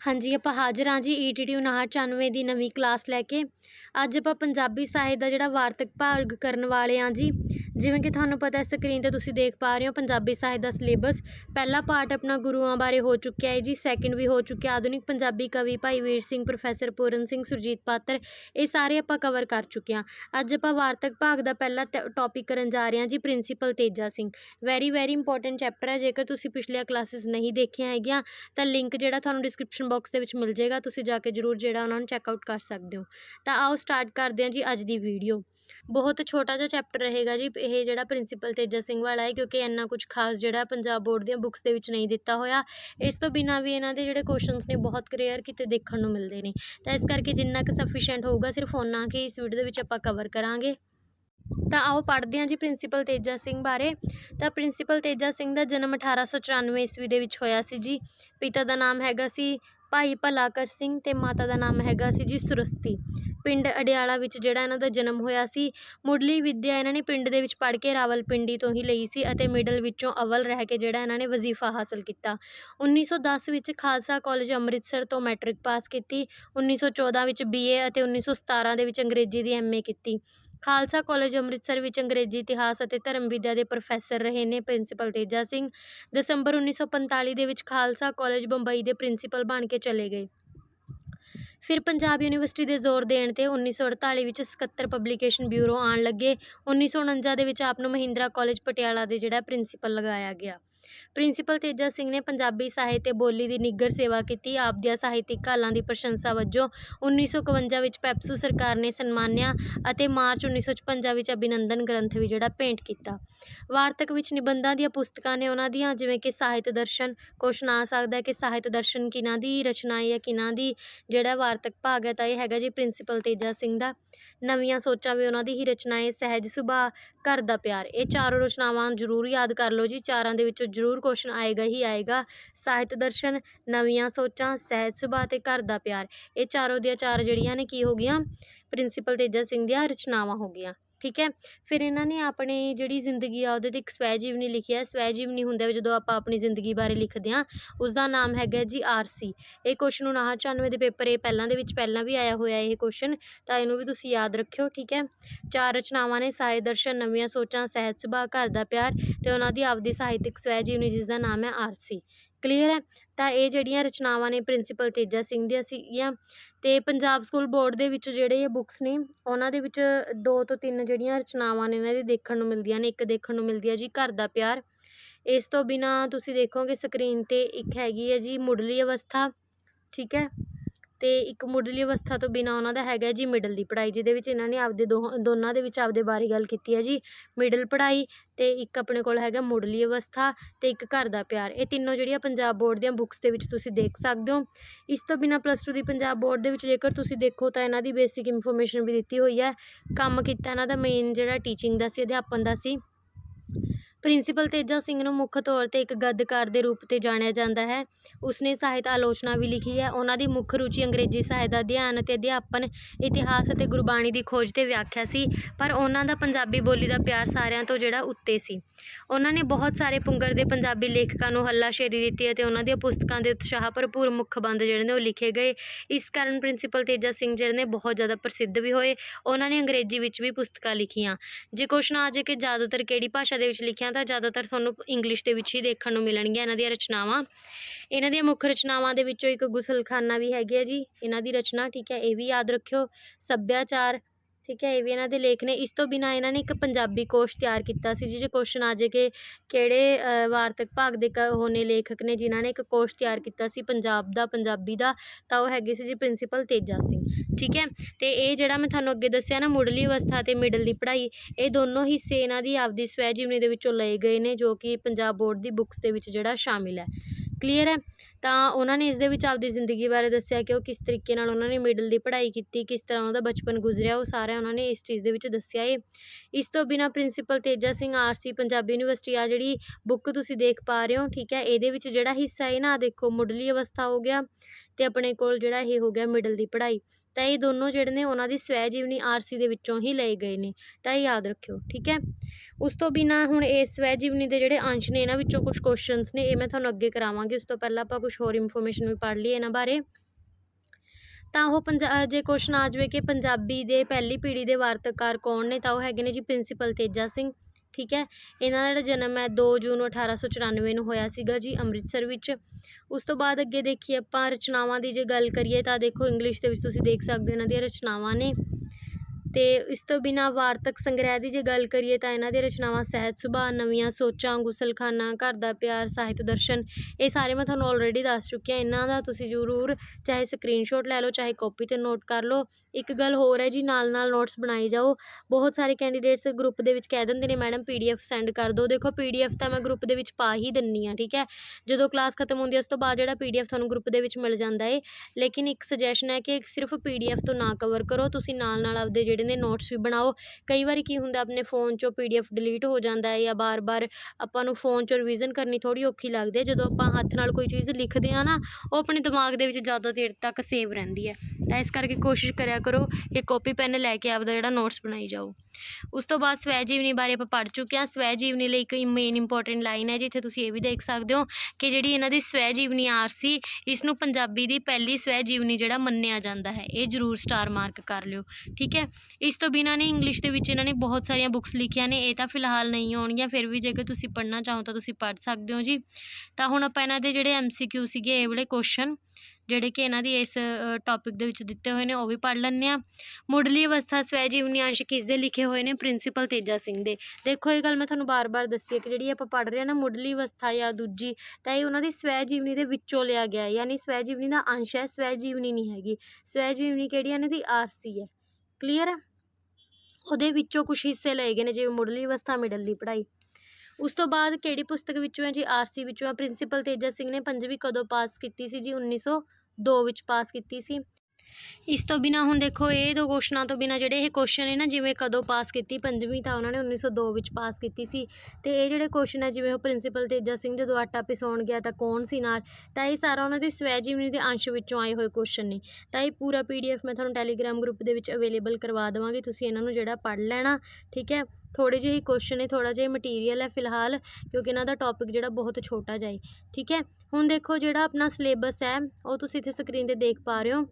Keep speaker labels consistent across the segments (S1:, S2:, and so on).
S1: ਹਾਂਜੀ, ਆਪਾਂ ਹਾਜ਼ਰ ਹਾਂ ਜੀ ਈਟੀਟੀ 5994 ਦੀ ਨਵੀਂ ਕਲਾਸ ਲੈ ਕੇ। ਅੱਜ ਆਪਾਂ ਪੰਜਾਬੀ ਸਾਹਿਤ ਦਾ ਜਿਹੜਾ ਵਾਰਤਕ ਭਾਗ ਕਰਨ ਵਾਲੇ ਹਾਂ ਜੀ ਜਿਵੇਂ ਕਿ ਤੁਹਾਨੂੰ ਪਤਾ ਸਕਰੀਨ ਤੇ ਤੁਸੀਂ ਦੇਖ ਪਾ ਰਹੇ ਹੋ ਪੰਜਾਬੀ ਸਾਹਿਤ ਦਾ ਸਿਲੇਬਸ ਪਹਿਲਾ ਪਾਰਟ ਆਪਣਾ ਗੁਰੂਆਂ ਬਾਰੇ ਹੋ ਚੁੱਕਿਆ ਹੈ ਜੀ ਸੈਕਿੰਡ ਵੀ ਹੋ ਚੁੱਕਿਆ, ਆਧੁਨਿਕ ਪੰਜਾਬੀ ਕਵੀ ਭਾਈ ਵੀਰ ਸਿੰਘ ਪ੍ਰੋਫੈਸਰ ਪੂਰਨ ਸਿੰਘ, ਸੁਰਜੀਤ ਪਾਤਰ, ਇਹ ਸਾਰੇ ਆਪਾਂ ਕਵਰ ਕਰ ਚੁੱਕੇ ਹਾਂ। ਅੱਜ ਆਪਾਂ ਵਾਰਤਕ ਭਾਗ ਦਾ ਪਹਿਲਾ ਟੌਪਿਕ ਕਰਨ ਜਾ ਰਹੇ ਹਾਂ ਜੀ principal Teja Singh. Very very important chapter ਹੈ, ਜੇਕਰ ਤੁਸੀਂ ਪਿਛਲੀਆਂ ਕਲਾਸਿਸ ਨਹੀਂ ਦੇਖੀਆਂ ਹੈਗੀਆਂ, ਤਾਂ ਲਿੰਕ ਜਿਹੜਾ ਤੁਹਾਨੂੰ ਡਿਸਕ੍ਰਿਪਸ਼ਨ ਬਾਕਸ ਦੇ ਵਿੱਚ ਮਿਲ ਜਾਏਗਾ, ਤੁਸੀਂ ਜਾ ਕੇ ਜਰੂਰ ਜਿਹੜਾ ਉਹਨਾਂ ਨੂੰ ਚੈੱਕ ਆਊਟ ਕਰ ਸਕਦੇ ਹੋ। ਤਾਂ ਆਓ ਸਟਾਰਟ ਕਰਦੇ ਹਾਂ ਜੀ ਅੱਜ ਦੀ ਵੀਡੀਓ ਬਹੁਤ ਛੋਟਾ ਜਿਹਾ ਚੈਪਟਰ ਰਹੇਗਾ ਜੀ, ਇਹ ਜਿਹੜਾ ਪ੍ਰਿੰਸੀਪਲ ਤੇਜਾ ਸਿੰਘ ਵਾਲਾ ਹੈ, ਕਿਉਂਕਿ ਇੰਨਾ ਕੁਝ ਖਾਸ ਜਿਹੜਾ ਪੰਜਾਬ ਬੋਰਡ ਦੀਆਂ ਬੁੱਕਸ ਦੇ ਵਿੱਚ ਨਹੀਂ ਦਿੱਤਾ ਹੋਇਆ। ਇਸ ਤੋਂ ਬਿਨਾਂ ਵੀ ਇਹਨਾਂ ਦੇ ਜਿਹੜੇ ਕੁਐਸਚਨਸ ਨੇ, ਬਹੁਤ ਕਲੀਅਰ ਕਿਤੇ ਦੇਖਣ ਨੂੰ ਮਿਲਦੇ ਨੇ। ਤਾਂ ਇਸ ਕਰਕੇ ਜਿੰਨਾ ਕੁ ਸਫੀਸ਼ੀਐਂਟ ਹੋਊਗਾ, ਸਿਰਫ ਉਹਨਾਂ ਕਿ ਇਸ ਵੀਡੀਓ ਦੇ ਵਿੱਚ ਆਪਾਂ ਕਵਰ ਕਰਾਂਗੇ। ਤਾਂ ਆਓ ਪੜ੍ਹਦੇ ਹਾਂ ਜੀ ਪ੍ਰਿੰਸੀਪਲ ਤੇਜਾ ਸਿੰਘ ਬਾਰੇ। ਤਾਂ ਪ੍ਰਿੰਸੀਪਲ ਤੇਜਾ ਸਿੰਘ ਦਾ ਜਨਮ 1894 ਈਸਵੀ ਦੇ ਵਿੱਚ ਹੋਇਆ ਸੀ ਜੀ। ਪਿਤਾ ਦਾ ਨਾਮ ਹੈਗਾ ਸੀ ਭਾਈ ਭਲਾਕਰ ਸਿੰਘ ਤੇ ਮਾਤਾ ਦਾ ਨਾਮ ਹੈਗਾ ਸੀ ਜੀ ਸੁਰਸਤੀ। ਪਿੰਡ ਅਡਿਆਲਾ ਵਿੱਚ ਜਿਹੜਾ ਇਹਨਾਂ ਦਾ ਜਨਮ ਹੋਇਆ ਸੀ, ਮੁੱਢਲੀ ਵਿੱਦਿਆ ਇਹਨਾਂ ਨੇ ਪਿੰਡ ਦੇ ਵਿੱਚ ਪੜ੍ਹ ਕੇ ਰਾਵਲਪਿੰਡੀ ਤੋਂ ਹੀ ਲਈ ਸੀ ਅਤੇ ਮਿਡਲ ਵਿੱਚੋਂ ਅਵਲ ਰਹਿ ਕੇ ਜਿਹੜਾ ਇਹਨਾਂ ਨੇ ਵਜ਼ੀਫਾ ਹਾਸਲ ਕੀਤਾ। 1910 ਵਿੱਚ ਖਾਲਸਾ ਕਾਲਜ ਅੰਮ੍ਰਿਤਸਰ ਤੋਂ ਮੈਟ੍ਰਿਕ ਪਾਸ ਕੀਤੀ 1914 ਵਿੱਚ ਬੀਏ ਅਤੇ 1917 ਦੇ ਵਿੱਚ ਅੰਗਰੇਜ਼ੀ ਦੀ ਐਮਏ ਕੀਤੀ। ਖਾਲਸਾ ਕਾਲਜ ਅੰਮ੍ਰਿਤਸਰ ਵਿੱਚ ਅੰਗਰੇਜ਼ੀ ਇਤਿਹਾਸ ਅਤੇ ਧਰਮ ਵਿੱਦਿਆ ਦੇ ਪ੍ਰੋਫੈਸਰ ਰਹੇ ਨੇ ਪ੍ਰਿੰਸੀਪਲ ਤੇਜਾ ਸਿੰਘ। ਦਸੰਬਰ 1945 ਦੇ ਵਿੱਚ ਖਾਲਸਾ ਕਾਲਜ ਬੰਬਈ ਦੇ ਪ੍ਰਿੰਸੀਪਲ ਬਣ ਕੇ ਚਲੇ ਗਏ। ਫਿਰ ਪੰਜਾਬ ਯੂਨੀਵਰਸਿਟੀ ਦੇ ਜ਼ੋਰ ਦੇਣ ਤੇ 1948 ਵਿੱਚ ਸਕੱਤਰ ਪਬਲੀਕੇਸ਼ਨ ਬਿਊਰੋ ਆਉਣ ਲੱਗੇ। 1949 ਦੇ ਵਿੱਚ ਆਪ ਨੂੰ ਮਹਿੰਦਰਾ ਕੋਲਜ ਪਟਿਆਲਾ ਦੇ ਜਿਹੜਾ ਪ੍ਰਿੰਸੀਪਲ ਲਗਾਇਆ ਗਿਆ। ਪ੍ਰਿੰਸੀਪਲ ਤੇਜਾ ਸਿੰਘ ਨੇ ਪੰਜਾਬੀ ਸਾਹਿਤ ਤੇ ਬੋਲੀ ਦੀ ਨਿੱਘਰ ਸੇਵਾ ਕੀਤੀ। ਆਪ ਦੀਆਂ ਸਾਹਿਤਿਕ ਕਾਲਾਂ ਦੀ ਪ੍ਰਸ਼ੰਸਾ ਵਜੋਂ 1951 ਵਿੱਚ ਪੈਪਸੂ ਸਰਕਾਰ ਨੇ ਸਨਮਾਨਿਆ ਅਤੇ ਮਾਰਚ 1956 ਵਿੱਚ ਅਭਿਨੰਦਨ ਗ੍ਰੰਥ ਵੀ ਜਿਹੜਾ ਭੇਂਟ ਕੀਤਾ। ਵਾਰਤਕ ਵਿੱਚ ਨਿਬੰਧਾਂ ਦੀਆਂ ਪੁਸਤਕਾਂ ਨੇ ਉਹਨਾਂ ਦੀਆਂ, ਜਿਵੇਂ ਕਿ ਸਾਹਿਤ ਦਰਸ਼ਨ, ਕੁਛ ਨਾ ਸਕਦਾ ਹੈ ਕਿ ਸਾਹਿਤ ਦਰਸ਼ਨ ਕਿਨਾਂ ਦੀ ਰਚਨਾ ਹੈ ਕਿਨਾਂ ਦੀ ਜਿਹੜਾ ਵਾਰਤਕ ਭਾਗ ਹੈ ਤਾਂ ਇਹ ਹੈਗਾ ਜੀ ਪ੍ਰਿੰਸੀਪਲ ਤੇਜਾ ਸਿੰਘ ਦਾ। ਨਵੀਆਂ ਸੋਚਾਂ ਵੀ ਉਹਨਾਂ ਦੀ ਹੀ ਰਚਨਾਏ ਸਹਿਜ ਸੁਭਾਅ, ਘਰ ਦਾ ਪਿਆਰ। ਇਹ ਚਾਰੋਂ ਰਚਨਾਵਾਂ ਜ਼ਰੂਰ ਯਾਦ ਕਰ ਲਓ ਜੀ। ਚਾਰਾਂ ਦੇ ਵਿੱਚੋਂ ਜ਼ਰੂਰ ਕੁਐਸਚਨ ਆਏਗਾ ਹੀ ਆਏਗਾ। ਸਾਹਿਤ ਦਰਸ਼ਨ, ਨਵੀਆਂ ਸੋਚਾਂ, ਸਹਿਜ ਸੁਭਾਅ ਅਤੇ ਘਰ ਦਾ ਪਿਆਰ। ਇਹ ਚਾਰੋਂ ਦੀਆਂ ਚਾਰ ਜਿਹੜੀਆਂ ਨੇ ਕੀ ਹੋ ਗਈਆਂ? ਪ੍ਰਿੰਸੀਪਲ ਤੇਜਾ ਸਿੰਘ ਦੀਆਂ ਰਚਨਾਵਾਂ ਹੋ ਗਈਆਂ। ਠੀਕ ਹੈ। ਫਿਰ ਇਹਨਾਂ ਨੇ ਆਪਣੀ ਜਿਹੜੀ ਜ਼ਿੰਦਗੀ ਆ, ਉਹਦੇ ਤੇ ਇੱਕ ਸਵੈ ਜੀਵਨੀ ਲਿਖੀ ਹੈ ਸਵੈ ਜੀਵਨੀ ਹੁੰਦਾ ਵੀ ਜਦੋਂ ਆਪਾਂ ਆਪਣੀ ਜ਼ਿੰਦਗੀ ਬਾਰੇ ਲਿਖਦੇ ਹਾਂ, ਉਸਦਾ ਨਾਮ ਹੈਗਾ ਜੀ ਆਰਸੀ ਇਹ ਕੁਐਸਚਨ 99 ਦੇ ਪੇਪਰ, ਇਹ ਪਹਿਲਾਂ ਦੇ ਵਿੱਚ ਪਹਿਲਾਂ ਵੀ ਆਇਆ ਹੋਇਆ ਇਹ ਕੁਐਸਚਨ ਤਾਂ ਇਹਨੂੰ ਵੀ ਤੁਸੀਂ ਯਾਦ ਰੱਖਿਓ, ਠੀਕ ਹੈ। ਚਾਰ ਰਚਨਾਵਾਂ ਨੇ ਸਾਹਿਤ ਦਰਸ਼ਨ, ਨਵੀਆਂ ਸੋਚਾਂ, ਸਹਿਜ ਸੁਭਾਅ, ਘਰ ਦਾ ਪਿਆਰ ਤੇ ਉਹਨਾਂ ਦੀ ਆਪਦੀ ਸਾਹਿਤਿਕ ਸਵੈ ਜੀਵਨੀ ਜਿਸ ਦਾ ਨਾਮ ਹੈ ਆਰਸੀ ਕਲੀਅਰ ਹੈ, ਤਾਂ ਇਹ ਜਿਹੜੀਆਂ ਰਚਨਾਵਾਂ ਨੇ ਪ੍ਰਿੰਸੀਪਲ ਤੇਜਾ ਸਿੰਘ ਦੀਆਂ ਸੀਗੀਆਂ ਅਤੇ ਪੰਜਾਬ ਸਕੂਲ ਬੋਰਡ ਦੇ ਵਿੱਚ ਜਿਹੜੇ ਇਹ ਬੁੱਕਸ ਨੇ, ਉਹਨਾਂ ਦੇ ਵਿੱਚ ਦੋ ਤੋਂ ਤਿੰਨ ਜਿਹੜੀਆਂ ਰਚਨਾਵਾਂ ਨੇ ਇਹਨਾਂ ਦੀ ਦੇਖਣ ਨੂੰ ਮਿਲਦੀਆਂ ਨੇ, ਇੱਕ ਦੇਖਣ ਨੂੰ ਮਿਲਦੀ ਹੈ ਜੀ ਘਰ ਦਾ ਪਿਆਰ, ਇਸ ਤੋਂ ਬਿਨਾਂ ਤੁਸੀਂ ਦੇਖੋਗੇ ਸਕਰੀਨ ਤੇ ਇੱਕ ਹੈਗੀ ਹੈ ਜੀ ਮੁੱਢਲੀ ਅਵਸਥਾ, ਠੀਕ ਹੈ। ਅਤੇ ਇੱਕ ਮੁੱਢਲੀ ਅਵਸਥਾ ਤੋਂ ਬਿਨਾਂ ਉਹਨਾਂ ਦਾ ਹੈਗਾ ਜੀ ਮਿਡਲ ਦੀ ਪੜ੍ਹਾਈ, ਜਿਹਦੇ ਵਿੱਚ ਇਹਨਾਂ ਨੇ ਆਪਦੇ ਦੋ ਦੋਨਾਂ ਦੇ ਵਿੱਚ ਆਪਦੇ ਬਾਰੇ ਗੱਲ ਕੀਤੀ ਹੈ ਜੀ ਮਿਡਲ ਪੜ੍ਹਾਈ ਅਤੇ ਇੱਕ ਆਪਣੇ ਕੋਲ ਹੈਗਾ ਮੁੱਢਲੀ ਅਵਸਥਾ ਅਤੇ ਇੱਕ ਘਰ ਦਾ ਪਿਆਰ। ਇਹ ਤਿੰਨੋਂ ਜਿਹੜੀਆਂ ਪੰਜਾਬ ਬੋਰਡ ਦੀਆਂ ਬੁੱਕਸ ਦੇ ਵਿੱਚ ਤੁਸੀਂ ਦੇਖ ਸਕਦੇ ਹੋ। ਇਸ ਤੋਂ ਬਿਨਾਂ ਪਲੱਸ ਟੂ ਦੀ ਪੰਜਾਬ ਬੋਰਡ ਦੇ ਵਿੱਚ ਜੇਕਰ ਤੁਸੀਂ ਦੇਖੋ ਤਾਂ ਇਹਨਾਂ ਦੀ ਬੇਸਿਕ ਇਨਫੋਰਮੇਸ਼ਨ ਵੀ ਦਿੱਤੀ ਹੋਈ ਹੈ। ਕੰਮ ਕੀਤਾ ਇਹਨਾਂ ਦਾ ਮੇਨ ਜਿਹੜਾ ਟੀਚਿੰਗ ਦਾ ਸੀ, ਅਧਿਆਪਨ ਦਾ ਸੀ। ਪ੍ਰਿੰਸੀਪਲ ਤੇਜਾ ਸਿੰਘ ਨੂੰ ਮੁੱਖ ਤੌਰ ਤੇ ਇੱਕ ਗੱਦਕਾਰ ਦੇ ਰੂਪ ਤੇ ਜਾਣਿਆ ਜਾਂਦਾ ਹੈ। ਉਸਨੇ ਸਾਹਿਤ ਆਲੋਚਨਾ ਵੀ ਲਿਖੀ ਹੈ। ਉਹਨਾਂ ਦੀ ਮੁੱਖ ਰੁਚੀ ਅੰਗਰੇਜ਼ੀ ਸਾਹਿਤ ਦਾ ਅਧਿਐਨ ਅਤੇ ਅਧਿਆਪਨ, ਇਤਿਹਾਸ ਅਤੇ ਗੁਰਬਾਣੀ ਦੀ ਖੋਜ ਤੇ ਵਿਆਖਿਆ ਸੀ, ਪਰ ਉਹਨਾਂ ਦਾ ਪੰਜਾਬੀ ਬੋਲੀ ਦਾ ਪਿਆਰ ਸਾਰਿਆਂ ਤੋਂ ਜਿਹੜਾ ਉੱਤੇ ਸੀ। ਉਹਨਾਂ ਨੇ ਬਹੁਤ ਸਾਰੇ ਪੁੰਗਰ ਦੇ ਪੰਜਾਬੀ ਲੇਖਕਾਂ ਨੂੰ ਹੱਲਾਸ਼ੇਰੀ ਦਿੱਤੀ ਅਤੇ ਉਹਨਾਂ ਦੀਆਂ ਪੁਸਤਕਾਂ ਦੇ ਉਤਸ਼ਾਹ ਭਰਪੂਰ ਮੁੱਖਬੰਦ ਜਿਹੜੇ ਨੇ ਉਹ ਲਿਖੇ ਗਏ। ਇਸ ਕਾਰਨ ਪ੍ਰਿੰਸੀਪਲ ਤੇਜਾ ਸਿੰਘ ਜਿਹੜੇ ਨੇ ਬਹੁਤ ਜ਼ਿਆਦਾ ਪ੍ਰਸਿੱਧ ਵੀ ਹੋਏ। ਉਹਨਾਂ ਨੇ ਅੰਗਰੇਜ਼ੀ ਵਿੱਚ ਵੀ ਪੁਸਤਕਾਂ ਲਿਖੀਆਂ। ਜੇ ਕੁਐਸਚਨ ਆ ਜਾਏ ਕਿ ਜ਼ਿਆਦਾਤਰ ਕਿਹੜੀ ਭਾਸ਼ਾ ਦੇ ਵਿੱਚ ਲਿਖੀਆਂ ਤਾਂ ਜ਼ਿਆਦਾਤਰ ਤੁਹਾਨੂੰ ਇੰਗਲਿਸ਼ ਦੇ ਵਿੱਚ ਹੀ ਦੇਖਣ ਨੂੰ ਮਿਲਣਗੀਆਂ ਇਹਨਾਂ ਦੀਆਂ ਰਚਨਾਵਾਂ। ਇਹਨਾਂ ਦੀਆਂ ਮੁੱਖ ਰਚਨਾਵਾਂ ਦੇ ਵਿੱਚੋਂ ਇੱਕ ਗੁਸਲਖਾਨਾ ਵੀ ਹੈਗੀ ਹੈ ਜੀ। ਇਹਨਾਂ ਦੀ ਰਚਨਾ ਠੀਕ ਹੈ, ਇਹ ਵੀ ਯਾਦ ਰੱਖਿਓ। ਸੱਭਿਆਚਾਰ ਠੀਕ ਹੈ, ਇਹ ਵੀ ਇਹਨਾਂ ਦੇ ਲੇਖ ਨੇ। ਇਸ ਤੋਂ ਬਿਨਾਂ ਇਹਨਾਂ ਨੇ ਇੱਕ ਪੰਜਾਬੀ ਕੋਸ਼ ਤਿਆਰ ਕੀਤਾ ਸੀ, ਜਿਹਦੇ ਕੁਸ਼ਚਨ ਆ ਜਾਏ ਕਿ ਕਿਹੜੇ ਵਾਰਤਕ ਭਾਗ ਦੇ ਕ, ਹੋਣੇ ਲੇਖਕ ਨੇ ਜਿਨ੍ਹਾਂ ਨੇ ਇੱਕ ਕੋਸ਼ ਤਿਆਰ ਕੀਤਾ ਸੀ, ਪੰਜਾਬ ਦਾ, ਪੰਜਾਬੀ ਦਾ, ਤਾਂ ਉਹ ਹੈਗੇ ਸੀ ਜੀ ਪ੍ਰਿੰਸੀਪਲ ਤੇਜਾ ਸਿੰਘ। ਠੀਕ ਹੈ ਅਤੇ ਇਹ ਜਿਹੜਾ ਮੈਂ ਤੁਹਾਨੂੰ ਅੱਗੇ ਦੱਸਿਆ ਨਾ ਮੁੱਢਲੀ ਅਵਸਥਾ ਅਤੇ ਮਿਡਲ ਦੀ ਪੜ੍ਹਾਈ, ਇਹ ਦੋਨੋਂ ਹਿੱਸੇ ਇਹਨਾਂ ਦੀ ਆਪਦੀ ਸਵੈ ਜੀਵਨੀ ਦੇ ਵਿੱਚੋਂ ਲਏ ਗਏ ਨੇ, ਜੋ ਕਿ ਪੰਜਾਬ ਬੋਰਡ ਦੀ ਬੁੱਕਸ ਦੇ ਵਿੱਚ ਜਿਹੜਾ ਸ਼ਾਮਿਲ ਹੈ। ਕਲੀਅਰ ਹੈ, ਤਾਂ ਉਹਨਾਂ ਨੇ ਇਸ ਦੇ ਵਿੱਚ ਆਪਦੀ ਜ਼ਿੰਦਗੀ ਬਾਰੇ ਦੱਸਿਆ ਕਿ ਉਹ ਕਿਸ ਤਰੀਕੇ ਨਾਲ ਉਹਨਾਂ ਨੇ ਮਿਡਲ ਦੀ ਪੜ੍ਹਾਈ ਕੀਤੀ, ਕਿਸ ਤਰ੍ਹਾਂ ਉਹਨਾਂ ਦਾ ਬਚਪਨ ਗੁਜ਼ਰਿਆ, ਉਹ ਸਾਰਾ ਉਹਨਾਂ ਨੇ ਇਸ ਚੀਜ਼ ਦੇ ਵਿੱਚ ਦੱਸਿਆ ਏ। ਇਸ ਤੋਂ ਬਿਨਾ ਪ੍ਰਿੰਸੀਪਲ ਤੇਜਾ ਸਿੰਘ ਆਰਸੀ ਪੰਜਾਬੀ ਯੂਨੀਵਰਸਿਟੀ ਆ ਜਿਹੜੀ ਬੁੱਕ ਤੁਸੀਂ ਦੇਖ ਪਾ ਰਹੇ ਹੋ, ਠੀਕ ਹੈ, ਇਹਦੇ ਵਿੱਚ ਜਿਹੜਾ ਹਿੱਸਾ ਹੈ ਨਾ ਦੇਖੋ, ਮੁੱਢਲੀ ਅਵਸਥਾ ਹੋ ਗਿਆ ਤੇ ਆਪਣੇ ਕੋਲ ਜਿਹੜਾ ਇਹ ਹੋ ਗਿਆ ਮਿਡਲ ਦੀ ਪੜ੍ਹਾਈ। ਤਾਂ ਇਹ ਦੋਨੋਂ ਜਿਹੜੇ ਨੇ ਉਹਨਾਂ ਦੀ ਸਵੈ ਜੀਵਨੀ ਆਰਸੀ ਦੇ ਵਿੱਚੋਂ ਹੀ ਲਏ ਗਏ ਨੇ, ਤਾਂ ਇਹ ਯਾਦ ਰੱਖਿਓ, ਠੀਕ ਹੈ? ਉਸ ਤੋਂ ਬਿਨਾ ਹੁਣ ਇਸ ਸਵੈ ਜੀਵਨੀ ਦੇ ਜਿਹੜੇ ਅੰਸ਼ ਨੇ, ਇਹਨਾਂ ਵਿੱਚੋਂ ਕੁਝ ਕੁਐਸਚਨਸ ਨੇ, ਇਹ ਮੈਂ ਤੁਹਾਨੂੰ ਅੱਗੇ ਕਰਾਵਾਂਗੀ, ਉਸ ਤੋਂ ਪਹਿਲਾਂ ਆਪਾਂ ਕੁਝ ਹੋਰ ਇਨਫੋਰਮੇਸ਼ਨ ਵੀ ਪੜ੍ਹ ਲਈਏ ਇਹਨਾਂ ਬਾਰੇ। ਤਾਂ ਉਹ ਪੰਜਾ ਜੇ ਕੁਐਸਚਨ ਆ ਜਾਵੇ ਕਿ ਪੰਜਾਬੀ ਦੇ ਪਹਿਲੀ ਪੀੜ੍ਹੀ ਦੇ ਵਾਰਤਕਾਰ ਕੌਣ ਨੇ, ਤਾਂ ਉਹ ਹੈਗੇ ਨੇ ਜੀ ਪ੍ਰਿੰਸੀਪਲ ਤੇਜਾ ਸਿੰਘ। ਠੀਕ ਹੈ? ਇਹਨਾਂ ਦਾ ਜਿਹੜਾ ਜਨਮ ਹੈ ਦੋ ਜੂਨ 1894 ਨੂੰ ਹੋਇਆ ਸੀਗਾ ਜੀ ਅੰਮ੍ਰਿਤਸਰ ਵਿੱਚ। ਉਸ ਤੋਂ ਬਾਅਦ ਅੱਗੇ ਦੇਖੀਏ ਆਪਾਂ ਰਚਨਾਵਾਂ ਦੀ ਜੇ ਗੱਲ ਕਰੀਏ ਤਾਂ ਦੇਖੋ ਇੰਗਲਿਸ਼ ਦੇ ਵਿੱਚ ਤੁਸੀਂ ਦੇਖ ਸਕਦੇ ਹੋ ਇਹਨਾਂ ਦੀਆਂ ਰਚਨਾਵਾਂ ਨੇ। ਅਤੇ ਇਸ ਤੋਂ ਬਿਨਾਂ ਵਾਰਤਕ ਸੰਗ੍ਰਹਿ ਦੀ ਜੇ ਗੱਲ ਕਰੀਏ ਤਾਂ ਇਹਨਾਂ ਦੀਆਂ ਰਚਨਾਵਾਂ ਸਹਿਜ ਸੁਭਾਅ, ਨਵੀਆਂ ਸੋਚਾਂ, ਗੁਸਲਖਾਨਾ, ਘਰ ਦਾ ਪਿਆਰ, ਸਾਹਿਤ ਦਰਸ਼ਨ, ਇਹ ਸਾਰੇ ਮੈਂ ਤੁਹਾਨੂੰ ਆਲਰੇਡੀ ਦੱਸ ਚੁੱਕੀ ਹਾਂ। ਇਹਨਾਂ ਦਾ ਤੁਸੀਂ ਜ਼ਰੂਰ ਚਾਹੇ ਸਕਰੀਨਸ਼ਾਟ ਲੈ ਲਓ, ਚਾਹੇ ਕਾਪੀ ਤੇ ਨੋਟ ਕਰ ਲਓ। ਇੱਕ ਗੱਲ ਹੋਰ ਹੈ ਜੀ ਨਾਲ ਨਾਲ ਨੋਟਸ ਬਣਾਈ ਜਾਓ। ਬਹੁਤ ਸਾਰੇ ਕੈਂਡੀਡੇਟਸ ਗਰੁੱਪ ਦੇ ਵਿੱਚ ਕਹਿ ਦਿੰਦੇ ਨੇ madam P D PDF send ਕਰ ਦਿਓ। ਦੇਖੋ ਪੀ ਡੀ ਪੀਡੀਐਫ ਤਾਂ ਮੈਂ ਗਰੁੱਪ ਦੇ ਵਿੱਚ ਪਾ ਹੀ ਦਿੰਨੀ ਆ ਠੀਕ ਹੈ? ਜਦੋਂ ਕਲਾਸ ਖਤਮ ਹੁੰਦੀ ਹੈ, ਉਸ ਤੋਂ ਬਾਅਦ ਜਿਹੜਾ ਪੀ ਡੀ ਪੀਡੀਐਫ ਤੁਹਾਨੂੰ ਗਰੁੱਪ ਦੇ ਵਿੱਚ ਮਿਲ ਜਾਂਦਾ ਹੈ ਲੇਕਿਨ ਇੱਕ ਸੁਜੈਸ਼ਨ ਹੈ ਕਿ ਸਿਰਫ ਪੀ ਡੀ ਪੀਡੀਐਫ ਤੋਂ ਨਾ ਕਵਰ ਕਰੋ। ਤੁਸੀਂ ਨਾਲ ਨਾਲ ਆਪਦੇ ਜਿਹੜੇ ਨੇ ਨੋਟਸ ਵੀ ਬਣਾਓ। ਕਈ ਵਾਰੀ ਕੀ ਹੁੰਦਾ, ਆਪਣੇ ਫੋਨ 'ਚੋਂ ਪੀ ਡੀ ਐੱਫ ਡਿਲੀਟ ਹੋ ਜਾਂਦਾ ਹੈ ਜਾਂ ਬਾਰ-ਬਾਰ ਆਪਾਂ ਨੂੰ ਫੋਨ 'ਚੋਂ ਰਿਵੀਜ਼ਨ ਕਰਨੀ ਥੋੜ੍ਹੀ ਔਖੀ ਲੱਗਦੀ ਹੈ। ਜਦੋਂ ਆਪਾਂ ਹੱਥ ਨਾਲ ਕੋਈ ਚੀਜ਼ ਲਿਖਦੇ ਹਾਂ ਨਾ, ਉਹ ਆਪਣੇ ਦਿਮਾਗ ਦੇ ਵਿੱਚ ਜ਼ਿਆਦਾ ਦੇਰ ਤੱਕ ਸੇਵ ਰਹਿੰਦੀ ਹੈ। ਤਾਂ ਇਸ ਕਰਕੇ ਕੋਸ਼ਿਸ਼ ਕਰਿਆ ਕਰੋ ਕਿ ਕਾਪੀ ਪੈਨ ਲੈ ਕੇ ਆਪਦਾ ਜਿਹੜਾ ਨੋਟਸ ਬਣਾਈ ਜਾਓ। ਉਸ ਤੋਂ ਬਾਅਦ ਸਵੈ ਜੀਵਨੀ ਬਾਰੇ ਆਪਾਂ ਪੜ੍ਹ ਚੁੱਕੇ ਹਾਂ। ਸਵੈ ਜੀਵਨੀ ਲਈ ਇੱਕ ਮੇਨ ਇੰਪੋਰਟੈਂਟ ਲਾਈਨ ਹੈ, ਜਿੱਥੇ ਤੁਸੀਂ ਇਹ ਵੀ ਦੇਖ ਸਕਦੇ ਹੋ ਕਿ ਜਿਹੜੀ ਇਹਨਾਂ ਦੀ ਸਵੈ ਜੀਵਨੀ ਆਰ ਸੀ ਇਸ ਨੂੰ ਪੰਜਾਬੀ ਦੀ ਪਹਿਲੀ ਸਵੈ ਜੀਵਨੀ ਜਿਹੜਾ ਮੰਨਿਆ ਜਾਂਦਾ ਹੈ, ਇਹ ਜ਼ਰੂਰ ਸਟਾਰ ਮਾਰਕ ਕਰ ਲਿਓ। ਠੀਕ ਹੈ? ਇਸ ਤੋਂ ਬਿਨਾਂ ਨੇ ਇੰਗਲਿਸ਼ ਦੇ ਵਿੱਚ ਇਹਨਾਂ ਨੇ ਬਹੁਤ ਸਾਰੀਆਂ ਬੁੱਕਸ ਲਿਖੀਆਂ ਨੇ, ਇਹ ਤਾਂ ਫਿਲਹਾਲ ਨਹੀਂ ਆਉਣਗੀਆਂ ਫਿਰ ਵੀ ਜੇਕਰ ਤੁਸੀਂ ਪੜ੍ਹਨਾ ਚਾਹੋ ਤਾਂ ਤੁਸੀਂ ਪੜ੍ਹ ਸਕਦੇ ਹੋ ਜੀ। ਤਾਂ ਹੁਣ ਆਪਾਂ ਇਹਨਾਂ ਦੇ ਜਿਹੜੇ ਐਮਸੀਕਿਊ ਸੀਗੇ, ਇਹ ਵਾਲੇ ਕੁਐਸਚਨ ਜਿਹੜੇ ਕਿ ਇਹਨਾਂ ਦੀ ਇਸ ਟੌਪਿਕ ਦੇ ਵਿੱਚ ਦਿੱਤੇ ਹੋਏ ਨੇ, ਉਹ ਵੀ ਪੜ੍ਹ ਲੈਂਦੇ ਆ ਮੁੱਢਲੀ ਅਵਸਥਾ ਸਵੈ ਜੀਵਨੀ ਅੰਸ਼ ਕਿਸ ਦੇ ਲਿਖੇ ਹੋਏ ਨੇ? ਪ੍ਰਿੰਸੀਪਲ ਤੇਜਾ ਸਿੰਘ ਦੇ। ਦੇਖੋ ਇਹ ਗੱਲ ਮੈਂ ਤੁਹਾਨੂੰ ਬਾਰ-ਬਾਰ ਦੱਸੀ ਹੈ ਕਿ ਜਿਹੜੀ ਆਪਾਂ ਪੜ੍ਹ ਰਹੇ ਹਾਂ ਨਾ ਮੁੱਢਲੀ ਅਵਸਥਾ ਜਾਂ ਦੂਜੀ, ਤਾਂ ਇਹ ਉਹਨਾਂ ਦੀ ਸਵੈ ਜੀਵਨੀ ਦੇ ਵਿੱਚੋਂ ਲਿਆ ਗਿਆ ਹੈ। ਯਾਨੀ ਸਵੈ ਜੀਵਨੀ ਦਾ ਅੰਸ਼ ਹੈ, ਸਵੈ ਜੀਵਨੀ ਨਹੀਂ ਹੈਗੀ। ਸਵੈ ਜੀਵਨੀ ਕਿਹੜੀ ਇਹਨਾਂ ਦੀ ਆਰਸੀ ਹੈ। ਕਲੀਅਰ ਹੈ ਉਹਦੇ ਵਿੱਚੋਂ ਕੁਝ ਹਿੱਸੇ ਲਏ ਗਏ ਨੇ, ਜਿਵੇਂ ਮੁੱਢਲੀ ਅਵਸਥਾ, ਮਿਡਲ ਦੀ ਪੜ੍ਹਾਈ। ਉਸ ਤੋਂ ਬਾਅਦ ਕਿਹੜੀ ਪੁਸਤਕ ਵਿੱਚੋਂ ਹੈ ਜੀ? ਆਰਸੀ ਵਿੱਚੋਂ ਹੈ ਪ੍ਰਿੰਸੀਪਲ ਤੇਜਾ ਸਿੰਘ ਨੇ ਪੰਜਵੀਂ ਕਦੋਂ ਪਾਸ ਕੀਤੀ ਸੀ ਜੀ? 1902 ਵਿੱਚ ਪਾਸ ਕੀਤੀ ਸੀ। ਇਸ ਤੋਂ ਬਿਨਾ ਹੁਣ ਦੇਖੋ, ਇਹ ਦੋ ਕੁਐਸਚਨਾਂ ਤੋਂ ਬਿਨਾ ਜਿਹੜੇ ਇਹ ਕੁਐਸਚਨ ਨੇ ਨਾ, ਜਿਵੇਂ ਕਦੋਂ ਪਾਸ ਕੀਤੀ, ਪੰਜਵੀਂ ਤਾਂ ਉਹਨਾਂ ਨੇ 1902 ਵਿੱਚ ਪਾਸ ਕੀਤੀ ਸੀ। ਤੇ ਇਹ ਜਿਹੜੇ ਕੁਐਸਚਨ ਹੈ ਜਿਵੇਂ ਉਹ ਪ੍ਰਿੰਸੀਪਲ ਤੇਜਾ ਸਿੰਘ ਜਦੋਂ ਆਟਾ ਪਿਸਾਉਣ ਗਿਆ ਤਾਂ ਕੌਣ ਸੀ ਨਾਲ? ਤਾਂ ਇਹ ਸਾਰਾ ਉਹਨਾਂ ਦੀ ਸਵੈ ਜੀਵਨੀ ਦੇ ਅੰਸ਼ ਵਿੱਚੋਂ ਆਏ ਹੋਏ ਕੁਐਸਚਨ ਨੇ। ਤਾਂ ਇਹ ਪੂਰਾ ਪੀਡੀਐਫ ਮੈਂ ਤੁਹਾਨੂੰ ਟੈਲੀਗ੍ਰਾਮ ਗਰੁੱਪ ਦੇ ਵਿੱਚ ਅਵੇਲੇਬਲ ਕਰਵਾ ਦੇਵਾਂਗੀ, ਤੁਸੀਂ ਇਹਨਾਂ ਨੂੰ ਜਿਹੜਾ ਪੜ੍ਹ ਲੈਣਾ, ਠੀਕ ਹੈ? ਥੋੜੇ ਜਿਹੇ ਕੁਐਸਚਨ ਨੇ ਥੋੜਾ ਜਿਹਾ ਮਟੀਰੀਅਲ ਹੈ ਫਿਲਹਾਲ, ਕਿਉਂਕਿ ਇਹਨਾਂ ਦਾ ਟੌਪਿਕ ਜਿਹੜਾ ਬਹੁਤ ਛੋਟਾ ਜਿਹਾ ਠੀਕ ਹੈ? ਹੁਣ ਦੇਖੋ ਜਿਹੜਾ ਆਪਣਾ ਸਿਲੇਬਸ ਹੈ, ਉਹ ਤੁਸੀਂ ਇੱਥੇ ਸਕਰੀਨ ਤੇ ਦੇਖ ਪਾ ਰਹੇ ਹੋ।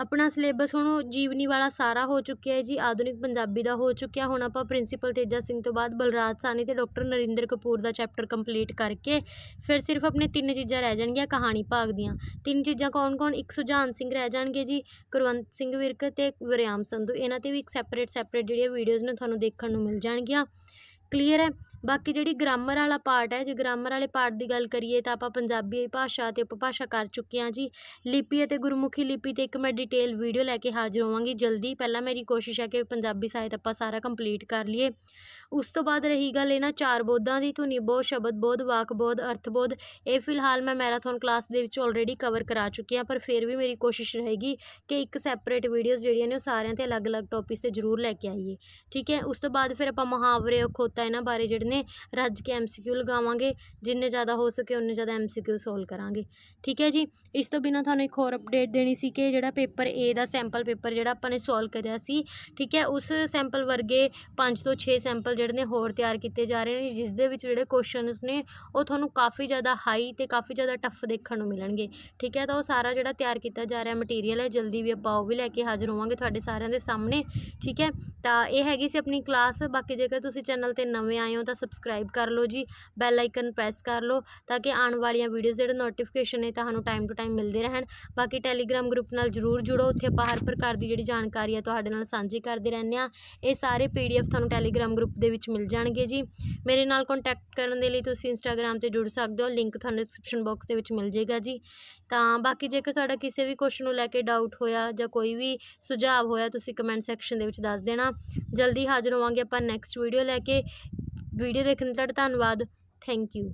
S1: ਆਪਣਾ ਸਿਲੇਬਸ ਹੁਣ ਜੀਵਨੀ ਵਾਲਾ ਸਾਰਾ ਹੋ ਚੁੱਕਿਆ ਹੈ ਜੀ, ਆਧੁਨਿਕ ਪੰਜਾਬੀ ਦਾ ਹੋ ਚੁੱਕਿਆ। ਹੁਣ ਆਪਾਂ ਪ੍ਰਿੰਸੀਪਲ ਤੇਜਾ ਸਿੰਘ ਤੋਂ ਬਾਅਦ ਬਲਰਾਜ ਸਾਨੀ ਤੇ ਡਾਕਟਰ ਨਰਿੰਦਰ ਕਪੂਰ ਦਾ ਚੈਪਟਰ ਕੰਪਲੀਟ ਕਰਕੇ ਫਿਰ ਸਿਰਫ ਆਪਣੇ ਤਿੰਨ ਚੀਜ਼ਾਂ ਰਹਿ ਜਾਣਗੀਆਂ, ਕਹਾਣੀ ਭਾਗ ਦੀਆਂ। ਤਿੰਨ ਚੀਜ਼ਾਂ ਕੌਣ ਕੌਣ? ਇੱਕ ਸੁਜਾਨ ਸਿੰਘ ਰਹਿ ਜਾਣਗੇ ਜੀ ਕੁਲਵੰਤ ਸਿੰਘ ਵਿਰਕ ਤੇ ਵਰਿਆਮ ਸੰਧੂ। ਇਹਨਾਂ ਤੇ ਵੀ ਇੱਕ ਸੈਪਰੇਟ ਸੈਪਰੇਟ ਜਿਹੜੀਆਂ ਵੀਡੀਓਜ਼ ਨੇ ਤੁਹਾਨੂੰ ਦੇਖਣ ਨੂੰ ਮਿਲ ਜਾਣਗੀਆਂ। ਕਲੀਅਰ ਹੈ। ਬਾਕੀ ਜਿਹੜੀ ਗ੍ਰਾਮਰ ਵਾਲਾ ਪਾਰਟ ਹੈ, ਜੇ ਗ੍ਰਾਮਰ ਵਾਲੇ ਪਾਰਟ ਦੀ ਗੱਲ ਕਰੀਏ ਤਾਂ ਆਪਾਂ ਪੰਜਾਬੀ ਭਾਸ਼ਾ ਅਤੇ ਉਪਭਾਸ਼ਾ ਕਰ ਚੁੱਕੇ ਹਾਂ ਜੀ। ਲਿਪੀ ਅਤੇ ਗੁਰਮੁਖੀ ਲਿਪੀ ਤੇ ਇੱਕ ਮੈਂ ਡਿਟੇਲ ਵੀਡੀਓ ਲੈ ਕੇ ਹਾਜ਼ਰ ਹੋਵਾਂਗੀ ਜਲਦੀ। ਪਹਿਲਾਂ ਮੇਰੀ ਕੋਸ਼ਿਸ਼ ਹੈ ਕਿ ਪੰਜਾਬੀ ਸਾਹਿਤ ਆਪਾਂ ਸਾਰਾ ਕੰਪਲੀਟ ਕਰ ਲਈਏ। ਉਸ ਤੋਂ ਬਾਅਦ ਰਹੀ ਗੱਲ ਇਹਨਾਂ ਚਾਰ ਬੋਧਾਂ ਦੀ, ਧੁਨੀ ਬੋਧ, ਸ਼ਬਦ ਬੋਧ, ਵਾਕ ਬੋਧ, ਅਰਥ ਬੋਧ। ਇਹ ਫਿਲਹਾਲ ਮੈਂ ਮੈਰਾਥਨ ਕਲਾਸ ਦੇ ਵਿੱਚ ਆਲਰੇਡੀ ਕਵਰ ਕਰਾ ਚੁੱਕੀ ਹਾਂ, ਪਰ ਫਿਰ ਵੀ ਮੇਰੀ ਕੋਸ਼ਿਸ਼ ਰਹੇਗੀ ਕਿ ਇੱਕ ਸੈਪਰੇਟ ਵੀਡੀਓਜ਼ ਜਿਹੜੀਆਂ ਨੇ ਉਹ ਸਾਰਿਆਂ ਤੇ ਅਲੱਗ-ਅਲੱਗ ਟੌਪਿਕਸ ਤੇ ਜ਼ਰੂਰ ਲੈ ਕੇ ਆਈਏ। ਠੀਕ ਹੈ, ਉਸ ਤੋਂ ਬਾਅਦ ਫਿਰ ਆਪਾਂ ਮੁਹਾਵਰੇ, ਖੋਤਾ ਇਹਨਾਂ ਬਾਰੇ ਜਿਹੜੇ ਨੇ, ਰੱਜ ਕੇ ਐਮਸੀਕਿਊ ਲਗਾਵਾਂਗੇ, ਜਿੰਨੇ ਜ਼ਿਆਦਾ ਹੋ ਸਕੇ ਉਨੇ ਜ਼ਿਆਦਾ ਐਮਸੀਕਿਊ ਸੋਲਵ ਕਰਾਂਗੇ। ਠੀਕ ਹੈ ਜੀ, ਇਸ ਤੋਂ ਬਿਨਾ ਤੁਹਾਨੂੰ ਇੱਕ ਹੋਰ ਅਪਡੇਟ ਦੇਣੀ ਸੀ ਕਿ ਜਿਹੜਾ ਪੇਪਰ ਏ ਦਾ ਸੈਂਪਲ ਪੇਪਰ ਜਿਹੜਾ ਆਪਾਂ ਨੇ ਸੋਲਵ ਕਰਿਆ ਸੀ, ਠੀਕ ਹੈ, ਉਸ ਸੈਂਪਲ ਵਰਗੇ 5 ਤੋਂ 6 ਸੈਂਪਲ ਜਿਹੜੇ ਨੇ ਹੋਰ ਤਿਆਰ ਕੀਤੇ ਜਾ ਰਹੇ ਨੇ, ਜਿਸ ਦੇ ਵਿੱਚ ਜਿਹੜੇ ਕੁਐਸਚਨਸ ਨੇ, ਉਹ ਤੁਹਾਨੂੰ ਕਾਫੀ ਜ਼ਿਆਦਾ ਹਾਈ ਤੇ ਕਾਫੀ ਜ਼ਿਆਦਾ ਟਫ ਦੇਖਣ ਨੂੰ ਮਿਲਣਗੇ। ਠੀਕ ਹੈ, ਤਾਂ ਉਹ ਸਾਰਾ ਜਿਹੜਾ ਤਿਆਰ ਕੀਤਾ ਜਾ ਰਿਹਾ ਮਟੀਰੀਅਲ ਹੈ, ਜਲਦੀ ਵੀ ਆਪਾਂ ਉਹ ਵੀ ਲੈ ਕੇ ਹਾਜ਼ਰ ਹੋਵਾਂਗੇ ਤੁਹਾਡੇ ਸਾਰਿਆਂ ਦੇ ਸਾਹਮਣੇ। ਠੀਕ ਹੈ, ਤਾਂ ਇਹ ਹੈਗੀ ਸੀ ਆਪਣੀ ਕਲਾਸ ਬਾਕੀ ਜੇਕਰ ਤੁਸੀਂ ਚੈਨਲ ਤੇ ਨਵੇਂ ਆਏ ਹੋ ਤਾਂ ਸਬਸਕ੍ਰਾਈਬ ਕਰ ਲਓ ਜੀ ਬੈਲ ਆਈਕਨ ਪ੍ਰੈਸ ਕਰ ਲਓ, ਤਾਂ ਕਿ ਆਉਣ ਵਾਲੀਆਂ ਵੀਡੀਓਜ਼ ਜਿਹੜੇ ਨੋਟੀਫਿਕੇਸ਼ਨ ਨੇ ਤੁਹਾਨੂੰ ਟਾਈਮ ਟੂ ਟਾਈਮ ਮਿਲਦੇ ਰਹਿਣ। ਬਾਕੀ ਟੈਲੀਗ੍ਰਾਮ ਗਰੁੱਪ ਨਾਲ ਜਰੂਰ ਜੁੜੋ, ਉੱਥੇ ਆਪਾਂ ਹਰ ਪ੍ਰਕਾਰ ਦੀ ਜਿਹੜੀ ਜਾਣਕਾਰੀ ਹੈ ਤੁਹਾਡੇ ਨਾਲ ਸਾਂਝੀ ਕਰਦੇ ਰਹਿੰਦੇ ਆ ਇਹ ਸਾਰੇ ਪੀਡੀਐਫ ਤੁਹਾਨੂੰ ਟੈਲੀਗ੍ਰਾਮ ਗਰੁੱਪ ਦੇ ਵਿੱਚ ਮਿਲ ਜਾਣਗੇ ਜੀ। ਮੇਰੇ ਨਾਲ ਕੰਟੈਕਟ ਕਰਨ ਦੇ ਲਈ ਤੁਸੀਂ ਇੰਸਟਾਗ੍ਰਾਮ ਤੇ ਜੁੜ ਸਕਦੇ ਹੋ। ਲਿੰਕ ਤੁਹਾਨੂੰ ਡਿਸਕ੍ਰਿਪਸ਼ਨ ਬਾਕਸ ਦੇ ਵਿੱਚ ਮਿਲ ਜਾਏਗਾ ਜੀ। ਤਾਂ ਬਾਕੀ ਜੇਕਰ ਤੁਹਾਡਾ ਕਿਸੇ ਵੀ ਕੁਐਸਚਨ ਨੂੰ ਲੈ ਕੇ ਡਾਊਟ ਹੋਇਆ ਜਾਂ ਕੋਈ ਵੀ ਸੁਝਾਅ ਹੋਇਆ, ਤੁਸੀਂ ਕਮੈਂਟ ਸੈਕਸ਼ਨ ਦੇ ਵਿੱਚ ਦੱਸ ਦੇਣਾ। ਜਲਦੀ ਹਾਜ਼ਰ ਹੋਵਾਂਗੇ ਆਪਾਂ ਨੈਕਸਟ ਵੀਡੀਓ ਲੈ ਕੇ। ਵੀਡੀਓ ਦੇਖਣ ਲਈ ਤੁਹਾਡਾ ਧੰਨਵਾਦ। Thank you